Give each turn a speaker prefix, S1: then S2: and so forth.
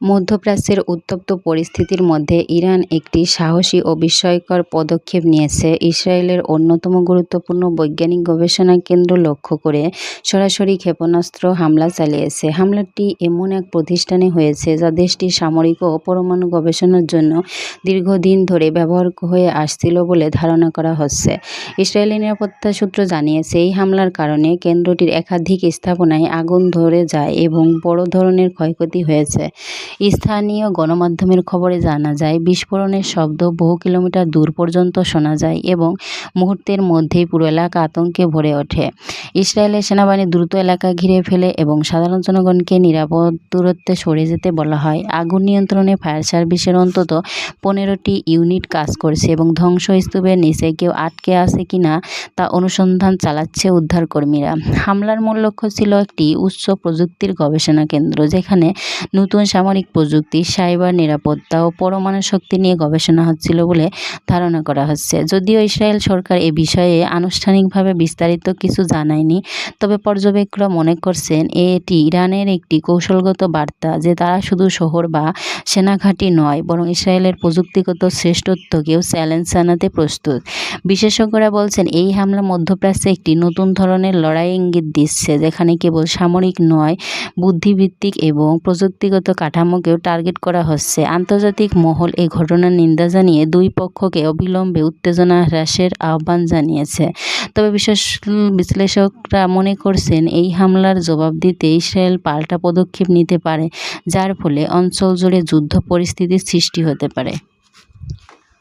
S1: মধ্যপ্রাচ্যের উত্তপ্ত পরিস্থিতির মধ্যে ইরান একটি সাহসী ও বিস্ময়কর পদক্ষেপ নিয়েছে। ইসরায়েলের অন্যতম গুরুত্বপূর্ণ বৈজ্ঞানিক গবেষণা কেন্দ্র লক্ষ্য করে সরাসরি ক্ষেপণাস্ত্র হামলা চালিয়েছে। হামলাটি এমন এক প্রতিষ্ঠানে হয়েছে যা দেশটির সামরিক ও পরমাণু গবেষণার জন্য দীর্ঘদিন ধরে ব্যবহার হয়ে আসছিল বলে ধারণা করা হচ্ছে। ইসরায়েলি নিরাপত্তা সূত্র জানিয়েছে, এই হামলার কারণে কেন্দ্রটির একাধিক স্থাপনায় আগুন ধরে যায় এবং বড় ধরনের ক্ষয়ক্ষতি হয়েছে। স্থানীয় গণমাধ্যমের খবরে জানা যায়, বিস্ফোরণের শব্দ বহু কিলোমিটার দূর পর্যন্ত শোনা যায় এবং মুহূর্তের মধ্যেই পুরো এলাকা আতঙ্কে ভরে ওঠে। ইসরায়েলের সেনাবাহিনী দ্রুত এলাকা ঘিরে ফেলে এবং সাধারণ জনগণকে নিরাপদ দূরত্বে সরে যেতে বলা হয়। আগুন নিয়ন্ত্রণে ফায়ার সার্ভিসের অন্তত পনেরোটি ইউনিট কাজ করছে এবং ধ্বংসস্তূপের নিচে কেউ আটকে আছে কিনা তা অনুসন্ধান চালাচ্ছে উদ্ধারকর্মীরা। হামলার মূল লক্ষ্য ছিল একটি উচ্চ প্রযুক্তির গবেষণা কেন্দ্র, যেখানে নতুন সামরিক প্রযুক্তি, সাইবার নিরাপত্তা ও পরমাণু শক্তি নিয়ে গবেষণা হচ্ছিল বলে ধারণা করা হচ্ছে। যদিও ইসরায়েল সরকার এ বিষয়ে আনুষ্ঠানিকভাবে বিস্তারিত কিছু জানায়নি, তবে পর্যবেক্ষকরা মনে করছেন এটি ইরানের একটি কৌশলগত বার্তা যে তারা শুধু শহর বা সেনাঘাঁটি নয়, বরং ইসরায়েলের প্রযুক্তিগত শ্রেষ্ঠত্বকেও চ্যালেঞ্জ জানাতে প্রস্তুত। বিশেষজ্ঞরা বলছেন, এই হামলা মধ্যপ্রাচ্যে একটি নতুন ধরনের লড়াই ইঙ্গিত দিচ্ছে, যেখানে কেবল সামরিক নয় বুদ্ধিভিত্তিক এবং প্রযুক্তিগত কাঠামোকেও টার্গেট করা হচ্ছে। আন্তর্জাতিক মহল এই ঘটনার নিন্দা জানিয়ে দুই পক্ষকে অবিলম্বে উত্তেজনা হ্রাসের আহ্বান জানিয়েছে। তবে বিশেষ বিশ্লেষকরা মনে করছেন, এই হামলার জবাব দিতে ইসরায়েল পাল্টা পদক্ষেপ নিতে পারে, যার ফলে অঞ্চল জুড়ে যুদ্ধ পরিস্থিতির সৃষ্টি হতে পারে।